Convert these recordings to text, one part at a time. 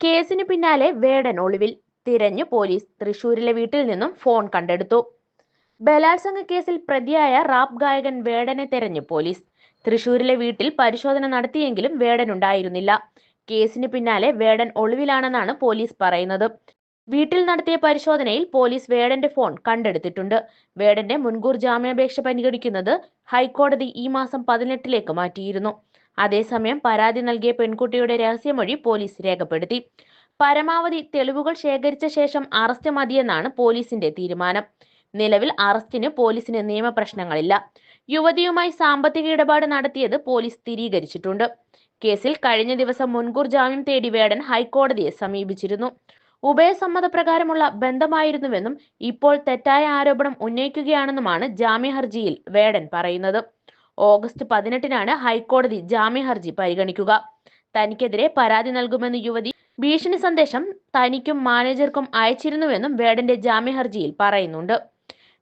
കേസിന് പിന്നാലെ വേടൻ ഒളിവിൽ തിരഞ്ഞു പോലീസ് തൃശൂരിലെ വീട്ടിൽ നിന്നും ഫോൺ കണ്ടെടുത്തു. ബലാത്സംഗ കേസിൽ പ്രതിയായ റാപ്പ് ഗായകൻ വേടനെ തെരഞ്ഞു പോലീസ്. തൃശൂരിലെ വീട്ടിൽ പരിശോധന നടത്തിയെങ്കിലും വേടൻ ഉണ്ടായിരുന്നില്ല കേസിന് പിന്നാലെ വേടൻ ഒളിവിലാണെന്നാണ് പോലീസ് പറയുന്നത്. വീട്ടിൽ നടത്തിയ പരിശോധനയിൽ പോലീസ് വേടന്റെ ഫോൺ കണ്ടെടുത്തിട്ടുണ്ട്. വേടന്റെ മുൻകൂർ ജാമ്യാപേക്ഷ പരിഗണിക്കുന്നത് ഹൈക്കോടതി ഈ മാസം പതിനെട്ടിലേക്ക് മാറ്റിയിരുന്നു. അതേസമയം പരാതി നൽകിയ പെൺകുട്ടിയുടെ രഹസ്യമൊഴി പോലീസ് രേഖപ്പെടുത്തി. പരമാവധി തെളിവുകൾ ശേഖരിച്ച ശേഷം അറസ്റ്റ് മതിയെന്നാണ് പോലീസിന്റെ തീരുമാനം. നിലവിൽ അറസ്റ്റിന് പോലീസിന് നിയമപ്രശ്നങ്ങളില്ല. യുവതിയുമായി സാമ്പത്തിക ഇടപാട് നടത്തിയത് പോലീസ് സ്ഥിരീകരിച്ചിട്ടുണ്ട്. കേസിൽ കഴിഞ്ഞ ദിവസം മുൻകൂർ ജാമ്യം തേടി വേടൻ ഹൈക്കോടതിയെ സമീപിച്ചിരുന്നു. ഉഭയസമ്മതപ്രകാരമുള്ള ബന്ധമായിരുന്നുവെന്നും ഇപ്പോൾ തെറ്റായ ആരോപണം ഉന്നയിക്കുകയാണെന്നുമാണ് ജാമ്യ ഹർജിയിൽ വേടൻ പറയുന്നത്. ഓഗസ്റ്റ് പതിനെട്ടിനാണ് ഹൈക്കോടതി ജാമ്യ ഹർജി പരിഗണിക്കുക. തനിക്കെതിരെ പരാതി നൽകുമെന്ന് യുവതി ഭീഷണി സന്ദേശം തനിക്കും മാനേജർക്കും അയച്ചിരുന്നുവെന്നും വേഡന്റെ ജാമ്യ ഹർജിയിൽ പറയുന്നുണ്ട്.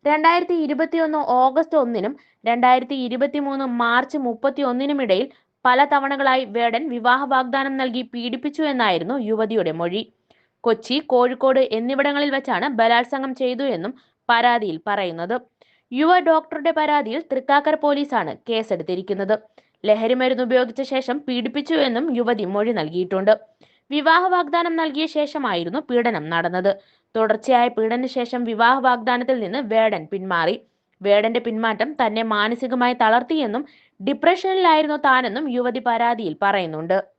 രണ്ടായിരത്തി ഇരുപത്തിയൊന്ന് ഓഗസ്റ്റ് ഒന്നിനും രണ്ടായിരത്തി ഇരുപത്തിമൂന്ന് മാർച്ച് മുപ്പത്തി ഒന്നിനും ഇടയിൽ പല തവണകളായി വേടൻ വിവാഹ വാഗ്ദാനം നൽകി പീഡിപ്പിച്ചു എന്നായിരുന്നു യുവതിയുടെ മൊഴി. കൊച്ചി കോഴിക്കോട് എന്നിവിടങ്ങളിൽ വെച്ചാണ് ബലാത്സംഗം ചെയ്തു എന്നും പരാതിയിൽ പറയുന്നത്. യുവ ഡോക്ടറുടെ പരാതിയിൽ തൃക്കാക്കര പോലീസാണ് കേസെടുത്തിരിക്കുന്നത്. ലഹരിമരുന്ന് ഉപയോഗിച്ച ശേഷം പീഡിപ്പിച്ചു എന്നും യുവതി മൊഴി നൽകിയിട്ടുണ്ട്. വിവാഹ വാഗ്ദാനം നൽകിയ ശേഷമായിരുന്നു പീഡനം നടന്നത്. തുടർച്ചയായ പീഡനശേഷം വിവാഹ വാഗ്ദാനത്തിൽ നിന്ന് വേടൻ പിന്മാറി. വേടന്റെ പിന്മാറ്റം തന്നെ മാനസികമായി തളർത്തിയെന്നും ഡിപ്രഷനിലായിരുന്നു താനെന്നും യുവതി പരാതിയിൽ പറയുന്നുണ്ട്.